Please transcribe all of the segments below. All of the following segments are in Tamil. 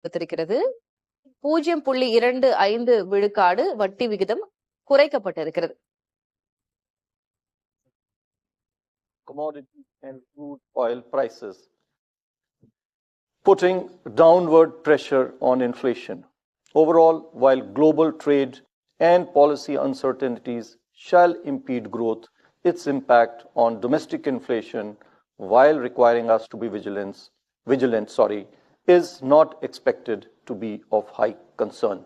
தெரிவித்திருக்கிறது பூஜ்ஜியம் புள்ளி இரண்டு ஐந்து விழுக்காடு வட்டி விகிதம் குறைக்கப்பட்டிருக்கிறது commodity and crude oil prices, putting downward pressure on inflation. Overall, while global trade and policy uncertainties shall impede growth, its impact on domestic inflation, while requiring us to be vigilant, vigilant sorry, is not expected to be of high concern.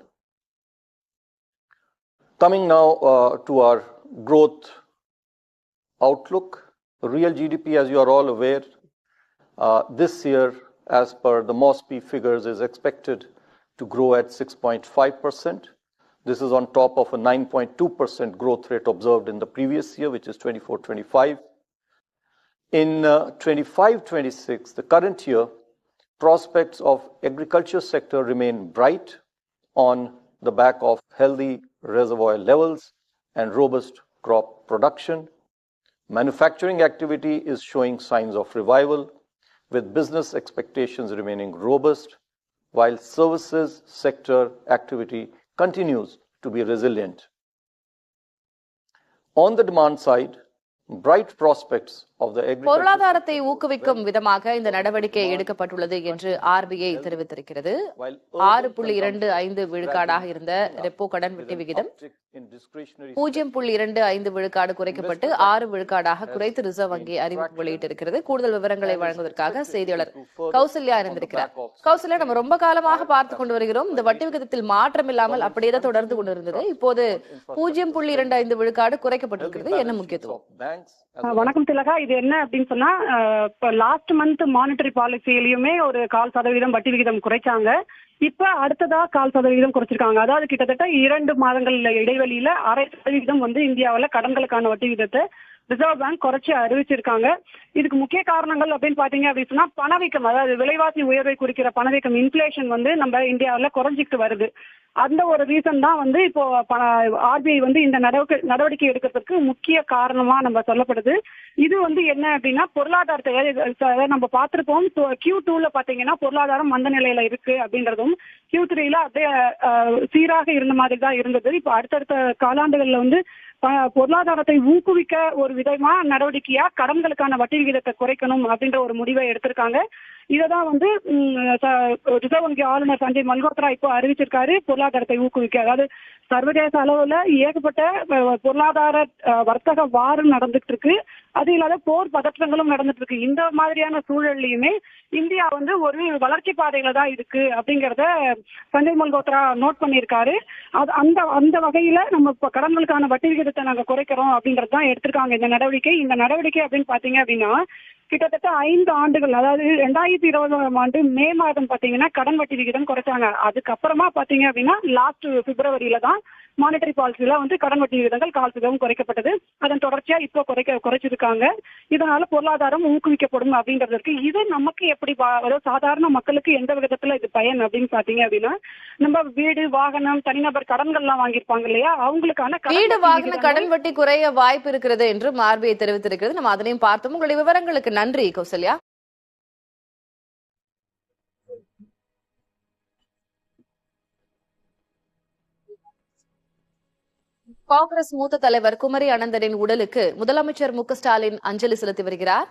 Coming now uh, to our growth outlook, real GDP, as you are all aware, uh, this year, as per the MOSPI figures, is expected to grow at 6.5%. This is on top of a 9.2% growth rate observed in the previous year, which is 24 25. In uh, 25 26, the current year, prospects of agriculture sector remain bright on the back of healthy reservoir levels and robust crop production. Manufacturing activity is showing signs of revival, with business expectations remaining robust, while services sector activity continues to be resilient. On the demand side, bright prospects of the agriculture பொருளாதாரத்தை ஊக்குவிக்கும் விதமாக இந்த நடவடிக்கை எடுக்கப்பட்டுள்ளது என்று ஆர்பிஐ தெரிவித்திருக்கிறது. ஆறு புள்ளி இரண்டு ஐந்து விழுக்காடாக இருந்த ரெப்போ கடன் வட்டி விகிதம் பூஜ்ஜியம் புள்ளி இரண்டு ஐந்து விழுக்காடு குறைக்கப்பட்டு ஆறு விழுக்காடாக குறைத்து ரிசர்வ் வங்கி அறிவிப்பு வெளியிட்டிருக்கிறது. கூடுதல் விவரங்களை வழங்குவதற்காக செய்தியாளர் கௌசல்யா இருந்திருக்கிறார். கௌசல்யா நம்ம ரொம்ப காலமாக பார்த்து கொண்டு வருகிறோம். இந்த வட்டி விகிதத்தில் மாற்றம் இல்லாமல் அப்படியே தான் தொடர்ந்து கொண்டிருந்தது. இப்போது பூஜ்ஜியம் புள்ளி இரண்டு ஐந்து விழுக்காடு குறைக்கப்பட்டிருக்கிறது. என்ன முக்கியத்துவம்? அஹ் வணக்கம் திலகா. இது என்ன அப்படின்னு சொன்னா இப்ப லாஸ்ட் மந்த் மானிட்டரி பாலிசியிலயுமே ஒரு கால் சதவீதம் வட்டி விகிதம் குறைச்சாங்க. இப்ப அடுத்ததா கால் சதவீதம் குறைச்சிருக்காங்க. அதாவது கிட்டத்தட்ட இரண்டு மாதங்கள் இடைவெளியில அரை சதவீதம் வந்து இந்தியாவுல கடன்களுக்கான வட்டி விகிதத்தை ரிசர்வ் பேங்க் குறைச்சி அறிவிச்சிருக்காங்க. இதுக்கு முக்கிய காரணங்கள் அப்படின்னு பாத்தீங்க அப்படின்னு சொன்னா பணவீக்கம் அதாவது விலைவாசி உயர்வை குறிக்கிற பணவீக்கம் இன்ஃபிளேஷன் வந்து நம்ம இந்தியாவுல குறைஞ்சிட்டு வருது. அந்த ஒரு ரீசன் தான் வந்து இப்போ ஆர்பிஐ வந்து இந்த நடவடிக்கை நடவடிக்கை எடுக்கிறதுக்கு முக்கிய காரணமா நம்ம சொல்லப்படுது. இது வந்து என்ன அப்படின்னா பொருளாதாரத்தை அதாவது நம்ம பார்த்திருப்போம் கியூ டூல பாத்தீங்கன்னா பொருளாதாரம் மந்த நிலையில இருக்கு அப்படின்றதும் கியூ த்ரீல அப்படியே சீராக இருந்த மாதிரி தான் இருந்தது. இப்போ அடுத்தடுத்த காலாண்டுகள்ல வந்து பொருளாதாரத்தை ஊக்குவிக்க ஒரு விதமா நடவடிக்கையா கடன்களுக்கான வட்டி விகிதத்தை குறைக்கணும் அப்படின்ற ஒரு முடிவை எடுத்திருக்காங்க. இததான் வந்து ரிசர்வ் வங்கி ஆளுநர் சஞ்சய் மல்கோத்ரா இப்போ அறிவிச்சிருக்காரு பொருளாதாரத்தை ஊக்குவிக்க. அதாவது சர்வதேச அளவுல ஏகப்பட்ட பொருளாதார வர்த்தக வாரம் நடந்துட்டு இருக்கு அது இல்லாத போர் பதற்றங்களும் நடந்துட்டு இருக்கு இந்த மாதிரியான சூழல்லையுமே இந்தியா வந்து ஒரு வளர்ச்சி பாதையில தான் இருக்கு அப்படிங்கறத சஞ்சய் மல்கோத்ரா நோட் பண்ணியிருக்காரு. அது அந்த அந்த வகையில நம்ம இப்ப கடன்களுக்கான வட்டி விகிதத்தை நாங்க குறைக்கிறோம் அப்படின்றது தான் எடுத்திருக்காங்க. இந்த நடவடிக்கை இந்த நடவடிக்கை அப்படின்னு பாத்தீங்க அப்படின்னா கிட்டத்தட்ட ஐந்து ஆண்டுகள் அதாவது ரெண்டாயிரத்தி இருபதாம் ஆண்டு மே மாதம் பாத்தீங்கன்னா கடன் வட்டி விகிதம் குறைச்சாங்க. அதுக்கப்புறமா பாத்தீங்க அப்படின்னா லாஸ்ட் பிப்ரவரியில தான் மானிட்டரி பாலிசில வந்து கடன் வட்டி விகிதங்கள் கால் சதவீதம் குறைக்கப்பட்டது. அதன் தொடர்ச்சியா இப்போ குறைக்க குறைச்சிருக்காங்க. இதனால பொருளாதாரம் ஊக்குவிக்கப்படும் அப்படிங்கிறதுக்கு இது நமக்கு எப்படி அதாவது சாதாரண மக்களுக்கு எந்த விதத்துல இது பயன் அப்படின்னு பாத்தீங்க அப்படின்னா நம்ம வீடு வாகனம் தனிநபர் கடன்கள்லாம் வாங்கியிருப்பாங்க இல்லையா? அவங்களுக்கான வீடு வாகன கடன் வட்டி குறைய வாய்ப்பு இருக்கிறது என்றும் ஆர்பிஐ தெரிவித்திருக்கிறது. நம்ம அதனையும் பார்த்தோம். உங்களுடைய விவரங்களுக்கு நன்றி கௌசல்யா. காங்கிரஸ் மூத்த தலைவர் குமரி அனந்தனின் உடலுக்கு முதலமைச்சர் மு க ஸ்டாலின் அஞ்சலி செலுத்தி வருகிறார்.